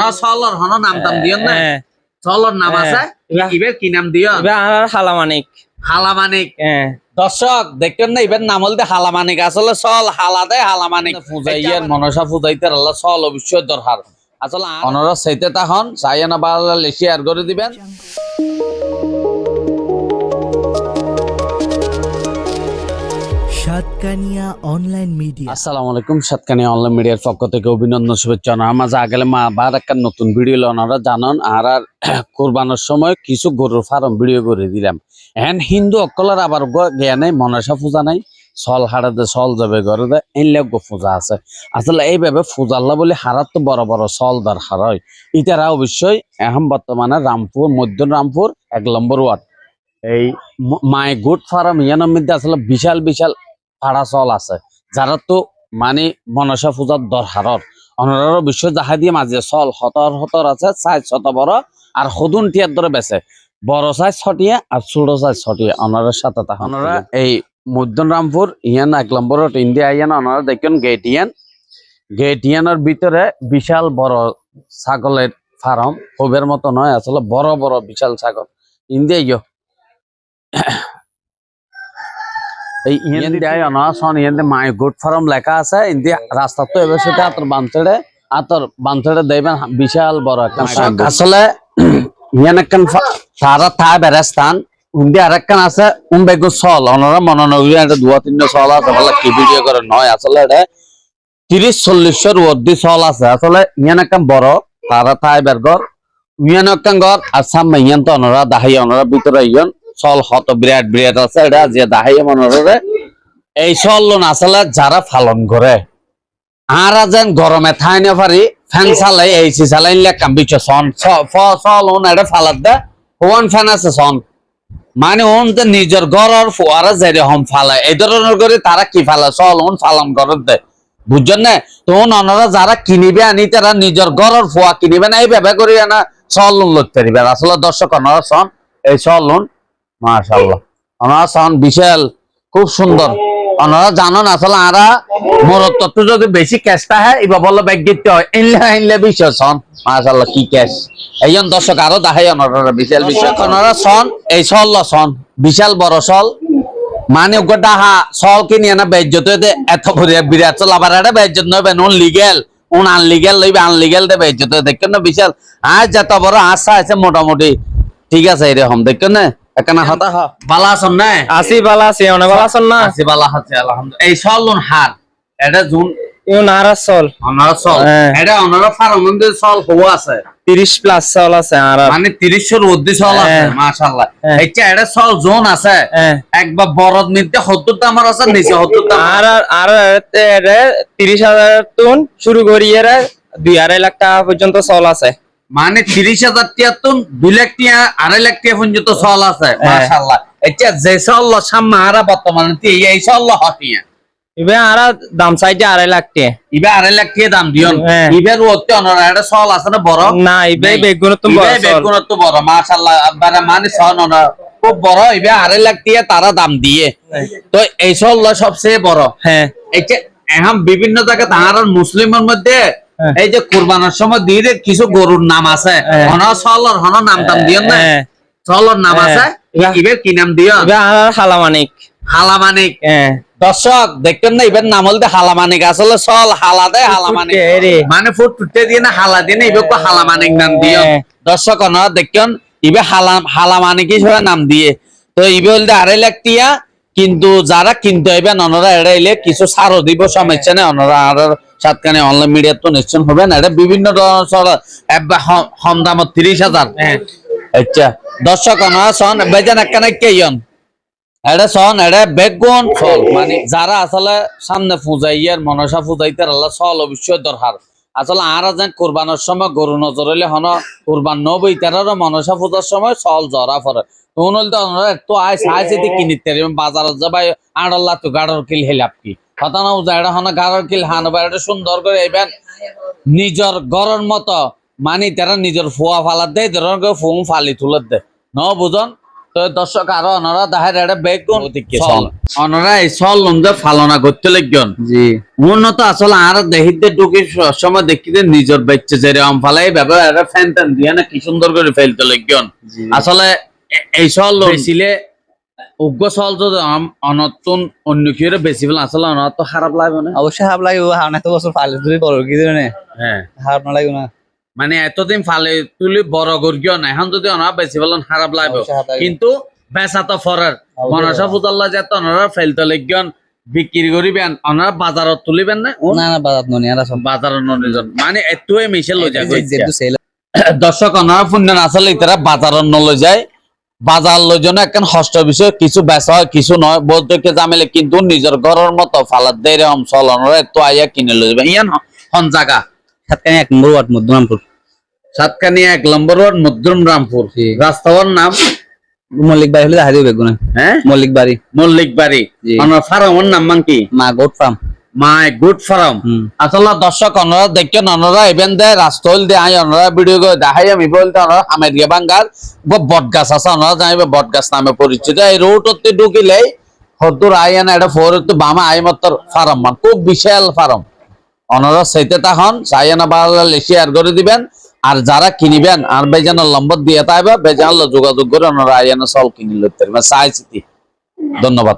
On চলর হন নাম দাম দিও না? সলর নাম। আছে ইবা- ইবের কি নাম দিও এবার হালা মানিক হালা মানিক দর্শক দেখেন না ইবের নাম হলতে হালামানিক। আসলে চল হালা মানিক পূজাইয়ার মনসা পূজাইতে আল্লাহ সল অবশ্যই দরকার আসলে অনরস সেইতে তখন সাইয়ানা বালা আর করে দিবেন। সাতকানিয়া অনলাইন মিডিয়া আসসালামু আলাইকুম সাতকানি অনলাইন মিডিয়ার পক্ষ থেকে অভিনন্দন, শুভেচ্ছা মাঝে আগেলে মা বার একটা নতুন ভিডিও ওনারা জানান, আর আর কোরবানোর সময় কিছু গরুর ফার্ম ভিডিও করে দিলাম। এখন হিন্দু অকলের আবার জ্ঞানে মনসা পূজা নাই। সল হারাতে সল যাবে ঘরে দে এনলে গো পূজা আছে। আসলে এইভাবে পূজাল্লা বলে হারাত তো বড় বড় সল দরকার হয়। ইতারা অবশ্যই এখন বর্তমানে রামপুর, মধ্য রামপুর, এক নম্বর ওয়ার্ড। এই মাই গুড ফার্ম ইয়ানোর মধ্যে আসলে বিশাল বিশাল ফাড়া চল আছে। যারা তো মানে মনসা পূজার দরকারর অনারর বিশ্ব যাহা দিয়ে মাঝে চল হতর হতর আছে সাইজ শত বড় আর সদুন টিয়ার ধরে বেছে বড় সাইজ ছটিয়ে আর ছোট সাইজ ছটিয়ে অনারের সাথে ওনারা এই মধ্যরামপুর ইয়ান এক নম্বরত ইন্ডিয়া ইয়ান ওনারা দেখুন গেট গেটিয়ানের ভিতরে বিশাল বড় ছাগলের ফার্ম হবের মতো নয় আসলে বড় বড় বিশাল ছাগল। ইন্ডিয়া ইয়ো এই ইয়েন দেয় না সন ইয়েন মাই গুড ফার্ম লেখা আছে। ইন্দি রাস্তা তো এবার সেটা আতর বানছেড়ে আতর বানছেড়ে দেবেন বিশাল বড় একটা আসলে ইয়ান একখান ফা- তারা থা বেরেস্তান উন্দি আরেকখান আছে উন বেগু সল। ওনারা নগরী এটা দুয়া তিনটা সল আছে বলে কি ভিডিও করে নয়। আসলে এটা তিরিশ চল্লিশের অর্ধি সল আছে। আসলে ইয়ান একখান বড় তারা থাই বেরগর। ইয়ান একখান ঘর আর সামনে ইয়ান তো ওনারা দাহাই ওনারা ভিতরে ইয়ান। চল হত বিরাট বিরাট আছে, এটা যে দাহাই মনোরে এই চল লোন আসলে যারা ফালন করে, আর যেন গরমে থাই না পারি, ফ্যান চালাই এই সি চালাই কাম বিচ সন চল ওন এটা ফালাত দে। ওয়ান ফ্যান আছে সন মানে ওন যে নিজের ঘরের ফোয়ারা যেরে হম ফালায়, এই ধরনের করে তারা কি ফালায়? চল ওন ফালন ঘরের দে। বুঝছেন না? তো অনারা যারা কিনিবে আনি, তারা নিজের ঘরের ফোয়া কিনিবে না, এই ব্যবহার করি না, চল লোন লইতে পারিবে। আসলে দর্শক অনারা সন এই চল লোন মাশাল্লাহ ওনারা সাউন্ড বিশাল, খুব সুন্দর। ওনারা জানেন আসলে আরা মোর তত্ত্ব যদি বেশি ক্যাশটা হয় এবার বলল ব্যাগ দিতে হয়। ইনলে ইনলে বিশাল সন মাশাল্লাহ কি ক্যাশ এইজন দর্শক আরও দেখাই ওনারা বিশাল বিশাল ওনারা সন এই সল সন বিশাল বড় সল মানে ওকে ডাহা সল কিনি না বেজ্জত এত ভরিয়া বিরাট চল আবার এটা বেজ্জত নবে নুন লিগেল উন আনলিগেল লইবে আনলিগেল দে বেজ্জত দেখেন না বিশাল? আজ যত বড় আশা আছে, মোটামুটি ঠিক আছে এরকম। না হতা হ। বালা আছেন না? আসি বালা আছি অনেক বালা আছেন না? আছে বালা আছে আলহামদুলিল্লাহ। এই হার। এটা জুন ইউ নারাজ চল অনারা সল হ্যাঁ। এটা অনারা ফার্মে সল হওয়া আছে। প্লাস আছে আর আর। মানে সল আছে হ্যাঁ। হ্যাঁ। এটা এটা সল জোন আছে। একবার বড় মিলতে সত্তর দামের আছে নিচে সত্তর দাম। আর আর আর এরে তিরিশ হাজার তুন শুরু করি এরে দুই আড়াই লাখ টাকা পর্যন্ত চল আছে। মানে তিরিশ হাজার টিয়া তো দুই লাখ টিয়া আড়াই লাখ টিয়া পর্যন্ত সল আছে হ্যাঁ। মাশাল্লাহ এটা যে সামনে আরা বর্তমানে এই সল হটিয়া এবার আর দাম আড়াই লাখ ইবে আড়াই লাখ টিয়া দাম দিও হ্যাঁ। অনরা এটা সল আছে না বড় না ইবে নাই। বেগুন তো ইবে বড় চল। তো বড় মাশাল্লাহ মানে মানে সন অনরা খুব বড় ইবে আড়াই লাখ টিয়া তারা দাম দিয়ে তো এই সল সবচেয়ে বড় হ্যাঁ এখন বিভিন্ন জায়গায় তাহার মুসলিমের মধ্যে হ্যাঁ। এই যে কুরবানের সময় দিয়ে কিছু গরুর নাম আছে। হ্যাঁ। হন সলর হন নাম টাম দিও না। হ্যাঁ সলর নাম হ্যাঁ। আছে ইবা- ইবের কি নাম দিও হালামানিক। হালামানিক। হ্যাঁ। দর্শক দেখতেন না ইবের নাম হলতে হালামানিক আসলে সল হালাদে হালামানিক। মানে ফুট টুটে দিয়ে না হালা দিয়ে না ইবে হালামানিক নাম দিও হ্যাঁ। দর্শক ওনারা দেখেন ইবে হালাম হালামানিক হিসেবে নাম দিয়ে। তো ইবে হলতে আড়াই লাখ টিয়া কিন্তু যারা কিনতে হইবেন ওনারা এড়াইলে কিছু ছাড়ও দিব সমস্যা নেই। ওনারা আর সাতখানে অনলাইন মিডিয়া তো নিশ্চয় হবে না এটা বিভিন্ন ধরনের হম- দামত তিরিশ হাজার। হ্যাঁ। আচ্ছা দর্শক ওনারা সন বেজান একখানে কেয়ন এটা সন এটা বেগুন ফল মানে যারা আসলে সামনে মনসা আল্লাহ সল অবশ্যই দরকার। আসলে আর যেন কোরবানোর সময় গরু নজর হইলে হন কোরবান নবই তেরো মনসা পূজার সময় সল জরা পড়ে হইলে তো যাবাই আড়ল্লা তো গাড়র কিল হেলাপ কি? কথা না বুঝা এটা হন গাড়র কিল হান বা এটা সুন্দর করে এবেন নিজের গরর মতো মানে তারা নিজের ফুয়া ফালাত দেয় ধরুন করে ফালি তুলত দেয় ন বুঝন? তো দর্শক আরও অনরা দাহের এটা বেগুন অনরা এই ফালনা করতে লাগবেন জি। উন্নত আসলে আর দেখিতে ঢুকে সময় দেখিতে নিজের বাচ্চা যেরকম ফালাই ভাবে এটা ফ্যান ট্যান দিয়ে না কি সুন্দর করে ফেলতে লাগবেন আসলে এই সল বেচিলে উগ্র সল যদি আম- অনতুন অন্য কেউ বেশি ফেলে আসলে অনত তো খারাপ লাগবে না? অবশ্যই হাফ লাগবে হাফ না তো বছর ফালে তুই বড় কি দিলে হ্যাঁ। হাফ না লাগবে না। মানে এতদিন ফালে তুলি বড় গর্গিও না এখন যদি অনা বেশি ফেলেন খারাপ লাগবে। খারাপ। কিন্তু বেচা তো ফরার। মনসা ফুজাল্লা যে অনারা ফেলতে লাগবেন বিক্রি করিবেন অনারা বাজারত তুলিবেন না? না না বাজার ননি আর সব বাজারত ননিজন মানে এতুয়ে মিশে লই যায় দর্শক অনারা পুণ্য আসলে ইতারা বাজারত নলই যায়। বাজার লই জন্য একখান হস্ত বিষয় কিছু বেচা হয় কিছু নয়। বলতে কে জামিলে কিন্তু নিজের ঘরের মতো ফালাত দেয় এরকম চলনরে তো আইয়া কিনে লই যাবে। ইয়ান হন জায়গা সাতকানি এক নম্বর ওয়ার্ড মধ্যমপুর সাতকানিয়া এক নম্বর ওয়ার্ড মধ্যম রামপুর। জি। নাম? মল্লিক বাড়ি হলে দিবে বেগুনে। হ্যাঁ? মল্লিক বাড়ি। মল্লিক বাড়ি। আমার ফার্মের নাম মান কি? মা goat farm. My good farm আসলে দর্শক অনরা দেখেন অনরা ইভেন দে রাস্তল দে আই অনরা ভিডিও করে দেখাই, আমি বলতে অনরা আমেরিকা বাঙ্গাল বট গাছ আছে অনরা জানিবে বট গাছ নামে পরিচিত। এই রোডতে ঢুকিলেই হদ্দুর আইয়ান এটা ফোর তো বামা আই মাত্র ফার্ম মান। খুব বিশাল ফার্ম অনরা সেইতে তখন সাইয়ানা বাড়ালে শেয়ার করে দিবেন, আর যারা কিনিবেন, আর বেজানোর নম্বর দিয়ে তাইবা, বেজানলো যোগাযোগ করে অনরা আইয়ানা সল কিনি লইতে পারবেন চাই ধন্যবাদ।